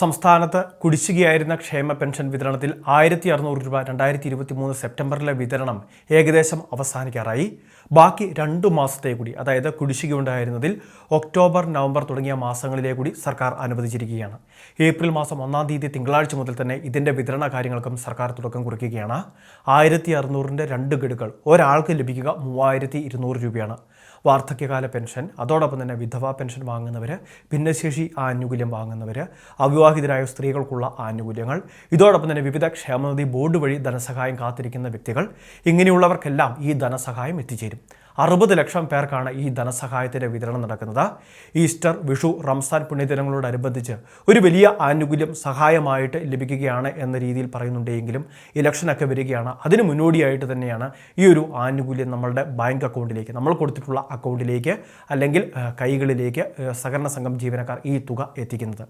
സംസ്ഥാനത്ത് കുടിശ്ശികയായിരുന്ന ക്ഷേമ പെൻഷൻ വിതരണത്തിൽ ആയിരത്തി അറുന്നൂറ് രൂപ രണ്ടായിരത്തി ഇരുപത്തി മൂന്ന് സെപ്റ്റംബറിലെ വിതരണം ഏകദേശം അവസാനിക്കാറായി. ബാക്കി രണ്ടു മാസത്തെ കൂടി അതായത് കുടിശ്ശിക ഉണ്ടായിരുന്നതിൽ ഒക്ടോബർ നവംബർ തുടങ്ങിയ മാസങ്ങളിലെ കൂടി സർക്കാർ അനുവദിച്ചിരിക്കുകയാണ്. ഏപ്രിൽ മാസം ഒന്നാം തീയതി തിങ്കളാഴ്ച മുതൽ തന്നെ ഇതിന്റെ വിതരണ കാര്യങ്ങൾക്കും സർക്കാർ തുടക്കം കുറിക്കുകയാണ്. ആയിരത്തി അറുന്നൂറിന്റെ രണ്ട് ഗഡുകൾ ഒരാൾക്ക് ലഭിക്കുക മൂവായിരത്തി ഇരുന്നൂറ് രൂപയാണ്. വാർദ്ധക്യകാല പെൻഷൻ അതോടൊപ്പം തന്നെ വിധവാ പെൻഷൻ വാങ്ങുന്നവർ ഭിന്നശേഷി ആനുകൂല്യം വാങ്ങുന്നവർ അവിവാഹിതരായ സ്ത്രീകൾക്കുള്ള ആനുകൂല്യങ്ങൾ. ഇതോടൊപ്പം തന്നെ വിവിധ ക്ഷേമനിധി ബോർഡ് വഴി ധനസഹായം കാത്തിരിക്കുന്ന വ്യക്തികൾ. ഇങ്ങനെയുള്ളവർക്കെല്ലാം ഈ ധനസഹായം എത്തിച്ചേരും. അറുപത് ലക്ഷം പേർക്കാണ് ഈ ധനസഹായത്തിന്റെ വിതരണം നടക്കുന്നത്. ഈസ്റ്റർ വിഷു റംസാൻ പുണ്യദിനങ്ങളോടനുബന്ധിച്ച് ഒരു വലിയ ആനുകൂല്യം സഹായമായിട്ട് ലഭിക്കുകയാണ് എന്ന രീതിയിൽ പറയുന്നുണ്ടെങ്കിലും ഇലക്ഷനൊക്കെ വരികയാണ്. അതിന് മുന്നോടിയായിട്ട് തന്നെയാണ് ഈ ഒരു ആനുകൂല്യം നമ്മളുടെ ബാങ്ക് അക്കൗണ്ടിലേക്ക് നമ്മൾ കൊടുത്തിട്ടുള്ള അക്കൗണ്ടിലേക്ക് അല്ലെങ്കിൽ കൈകളിലേക്ക് സഹകരണ സംഘം ജീവനക്കാർ ഈ തുക എത്തിക്കുന്നത്.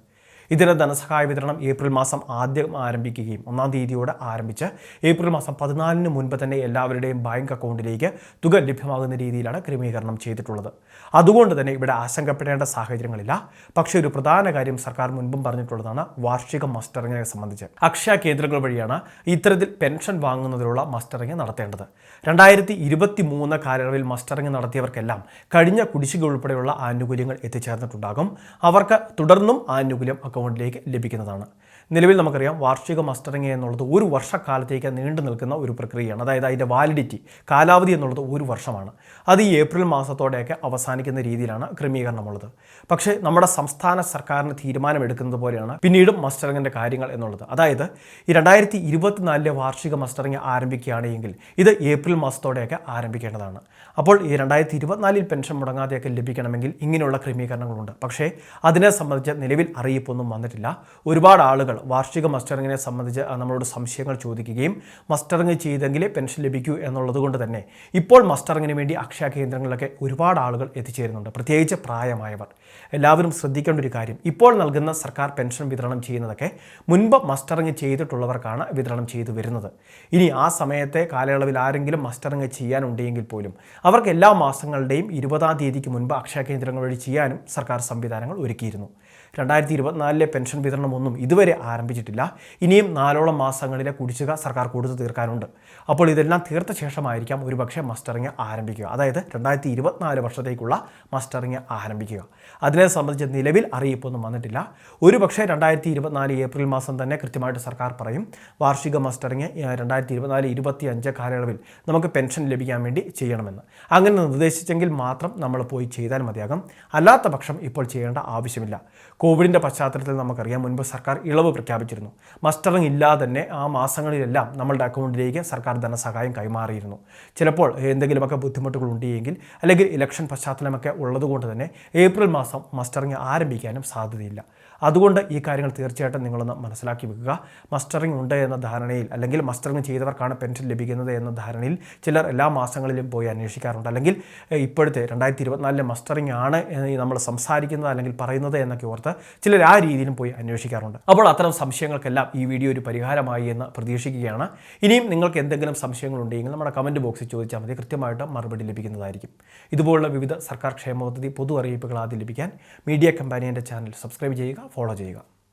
ഇതിന് ധനസഹായ വിതരണം ഏപ്രിൽ മാസം ആദ്യം ആരംഭിക്കുകയും ഒന്നാം തീയതിയോടെ ആരംഭിച്ച് ഏപ്രിൽ മാസം പതിനാലിന് മുൻപ് തന്നെ എല്ലാവരുടെയും ബാങ്ക് അക്കൗണ്ടിലേക്ക് തുക ലഭ്യമാകുന്ന രീതിയിലാണ് ക്രമീകരണം ചെയ്തിട്ടുള്ളത്. അതുകൊണ്ട് തന്നെ ഇവിടെ ആശങ്കപ്പെടേണ്ട സാഹചര്യങ്ങളില്ല. പക്ഷേ ഒരു പ്രധാന കാര്യം സർക്കാർ മുൻപും പറഞ്ഞിട്ടുള്ളതാണ് വാർഷിക മസ്റ്ററിങ്ങിനെ സംബന്ധിച്ച്. അക്ഷയ കേന്ദ്രങ്ങൾ വഴിയാണ് ഇത്തരത്തിൽ പെൻഷൻ വാങ്ങുന്നതിനുള്ള മസ്റ്ററിങ് നടത്തേണ്ടത്. രണ്ടായിരത്തി ഇരുപത്തി മൂന്ന് കാലയളവിൽ മസ്റ്ററിങ് നടത്തിയവർക്കെല്ലാം കഴിഞ്ഞ കുടിശ്ശിക ഉൾപ്പെടെയുള്ള ആനുകൂല്യങ്ങൾ എത്തിച്ചേർന്നിട്ടുണ്ടാകും. അവർക്ക് തുടർന്നും ആനുകൂല്യം അക്കൗണ്ടിലേക്ക് ലഭിക്കുന്നതാണ്. നിലവിൽ നമുക്കറിയാം വാർഷിക മസ്റ്ററിങ് എന്നുള്ളത് ഒരു വർഷക്കാലത്തേക്ക് നീണ്ടു നിൽക്കുന്ന ഒരു പ്രക്രിയയാണ്. അതായത് അതിന്റെ വാലിഡിറ്റി കാലാവധി എന്നുള്ളത് ഒരു വർഷമാണ്. അത് ഈ ഏപ്രിൽ മാസത്തോടെയൊക്കെ അവസാനിക്കുന്ന രീതിയിലാണ് ക്രമീകരണമുള്ളത്. പക്ഷേ നമ്മുടെ സംസ്ഥാന സർക്കാരിന് തീരുമാനമെടുക്കുന്നത് പോലെയാണ് പിന്നീടും മസ്റ്ററിങ്ങിന്റെ കാര്യങ്ങൾ എന്നുള്ളത്. അതായത് ഈ രണ്ടായിരത്തി ഇരുപത്തിനാലിലെ വാർഷിക മസ്റ്ററിങ് ആരംഭിക്കുകയാണെങ്കിൽ ഇത് ഏപ്രിൽ മാസത്തോടെയൊക്കെ ആരംഭിക്കേണ്ടതാണ്. അപ്പോൾ ഈ രണ്ടായിരത്തി ഇരുപത്തിനാലിൽ പെൻഷൻ മുടങ്ങാതെയൊക്കെ ലഭിക്കണമെങ്കിൽ ഇങ്ങനെയുള്ള ക്രമീകരണങ്ങളുണ്ട്. പക്ഷേ അതിനെ സംബന്ധിച്ച് നിലവിൽ അറിയിപ്പൊന്നും വന്നിട്ടില്ല. ഒരുപാട് ആളുകൾ വാർഷിക മസ്റ്ററിങ്ങിനെ സംബന്ധിച്ച് നമ്മളോട് സംശയങ്ങൾ ചോദിക്കുകയും മസ്റ്ററിങ് ചെയ്തെങ്കിലേ പെൻഷൻ ലഭിക്കൂ എന്നുള്ളതുകൊണ്ട് തന്നെ ഇപ്പോൾ മസ്റ്ററിങ്ങിന് വേണ്ടി അക്ഷയ കേന്ദ്രങ്ങളിലൊക്കെ ഒരുപാട് ആളുകൾ എത്തിച്ചേരുന്നുണ്ട്. പ്രത്യേകിച്ച് പ്രായമായവർ. എല്ലാവരും ശ്രദ്ധിക്കേണ്ട ഒരു കാര്യം ഇപ്പോൾ നൽകുന്ന സർക്കാർ പെൻഷൻ വിതരണം ചെയ്യുന്നതൊക്കെ മുൻപ് മസ്റ്ററിങ് ചെയ്തിട്ടുള്ളവർക്കാണ് വിതരണം ചെയ്തു വരുന്നത്. ഇനി ആ സമയത്തെ കാലയളവിൽ ആരെങ്കിലും മസ്റ്ററിങ് ചെയ്യാനുണ്ടെങ്കിൽ പോലും അവർക്ക് എല്ലാ മാസങ്ങളുടെയും ഇരുപതാം തീയതിക്ക് മുൻപ് അക്ഷയ കേന്ദ്രങ്ങൾ വഴി ചെയ്യാനും സർക്കാർ സംവിധാനങ്ങൾ ഒരുക്കിയിരുന്നു. രണ്ടായിരത്തി ഇരുപത്തിനാലിലെ പെൻഷൻ വിതരണമൊന്നും ഇതുവരെ ആരംഭിച്ചിട്ടില്ല. ഇനിയും നാലോളം മാസങ്ങളിലെ കുടിശ്ശിക സർക്കാർ കൊടുത്തു തീർക്കാനുണ്ട്. അപ്പോൾ ഇതെല്ലാം തീർത്ത ശേഷമായിരിക്കാം ഒരുപക്ഷെ മസ്റ്ററിങ് ആരംഭിക്കുക. അതായത് രണ്ടായിരത്തി ഇരുപത്തിനാല് വർഷത്തേക്കുള്ള മസ്റ്ററിങ് ആരംഭിക്കുക. അതിനെ സംബന്ധിച്ച് നിലവിൽ അറിയിപ്പൊന്നും വന്നിട്ടില്ല. ഒരുപക്ഷെ രണ്ടായിരത്തി ഇരുപത്തിനാല് ഏപ്രിൽ മാസം തന്നെ കൃത്യമായിട്ട് സർക്കാർ പറയും വാർഷിക മസ്റ്ററിങ് രണ്ടായിരത്തി ഇരുപത്തിനാല് ഇരുപത്തി അഞ്ച് കാലയളവിൽ നമുക്ക് പെൻഷൻ ലഭിക്കാൻ വേണ്ടി ചെയ്യണമെന്ന്. അങ്ങനെ നിർദ്ദേശിച്ചെങ്കിൽ മാത്രം നമ്മൾ പോയി ചെയ്താൽ മതിയാകും. അല്ലാത്ത പക്ഷം ഇപ്പോൾ ചെയ്യേണ്ട ആവശ്യമില്ല. കോവിഡിന്റെ പശ്ചാത്തലത്തിൽ നമുക്കറിയാം മുൻപ് സർക്കാർ ഇളവ് പ്രഖ്യാപിച്ചിരുന്നു. മസ്റ്ററിങ് ഇല്ലാതെ തന്നെ ആ മാസങ്ങളിലെല്ലാം നമ്മളുടെ അക്കൗണ്ടിലേക്ക് സർക്കാർ ധനസഹായം കൈമാറിയിരുന്നു. ചിലപ്പോൾ എന്തെങ്കിലുമൊക്കെ ബുദ്ധിമുട്ടുകൾ ഉണ്ടെങ്കിൽ അല്ലെങ്കിൽ ഇലക്ഷൻ പശ്ചാത്തലമൊക്കെ ഉള്ളതുകൊണ്ട് തന്നെ ഏപ്രിൽ മാസം മസ്റ്ററിങ് ആരംഭിക്കാനും സാധ്യതയില്ല. അതുകൊണ്ട് ഈ കാര്യങ്ങൾ തീർച്ചയായിട്ടും നിങ്ങളൊന്ന് മനസ്സിലാക്കി വെക്കുക. മസ്റ്ററിങ് ഉണ്ട് എന്ന ധാരണയിൽ അല്ലെങ്കിൽ മസ്റ്ററിങ് ചെയ്തവർക്കാണ് പെൻഷൻ ലഭിക്കുന്നത് എന്ന ധാരണയിൽ ചിലർ എല്ലാ മാസങ്ങളിലും പോയി അന്വേഷിക്കാറുണ്ട്. അല്ലെങ്കിൽ ഇപ്പോഴത്തെ രണ്ടായിരത്തി ഇരുപത്തിനാലിലെ മസ്റ്ററിങ് ആണ് നമ്മൾ സംസാരിക്കുന്നത് അല്ലെങ്കിൽ പറയുന്നത് എന്നൊക്കെ ഓർത്ത് ചിലർ ആ രീതിയിലും പോയി അന്വേഷിക്കാറുണ്ട്. അപ്പോൾ അത്തരം സംശയങ്ങൾക്കെല്ലാം ഈ വീഡിയോ ഒരു പരിഹാരമായി എന്ന് പ്രതീക്ഷിക്കുകയാണ്. ഇനിയും നിങ്ങൾക്ക് എന്തെങ്കിലും സംശയങ്ങളുണ്ടെങ്കിൽ നമ്മുടെ കമന്റ് ബോക്സിൽ ചോദിച്ചാൽ മതി. കൃത്യമായിട്ട് മറുപടി ലഭിക്കുന്നതായിരിക്കും. ഇതുപോലുള്ള വിവിധ സർക്കാർ ക്ഷേമ പദ്ധതി പൊതു അറിയിപ്പുകൾ ആദ്യം ലഭിക്കാൻ മീഡിയ കമ്പാനിയന്റെ ചാനൽ സബ്സ്ക്രൈബ് ചെയ്യുക ഫോളോ ചെയ്യുക.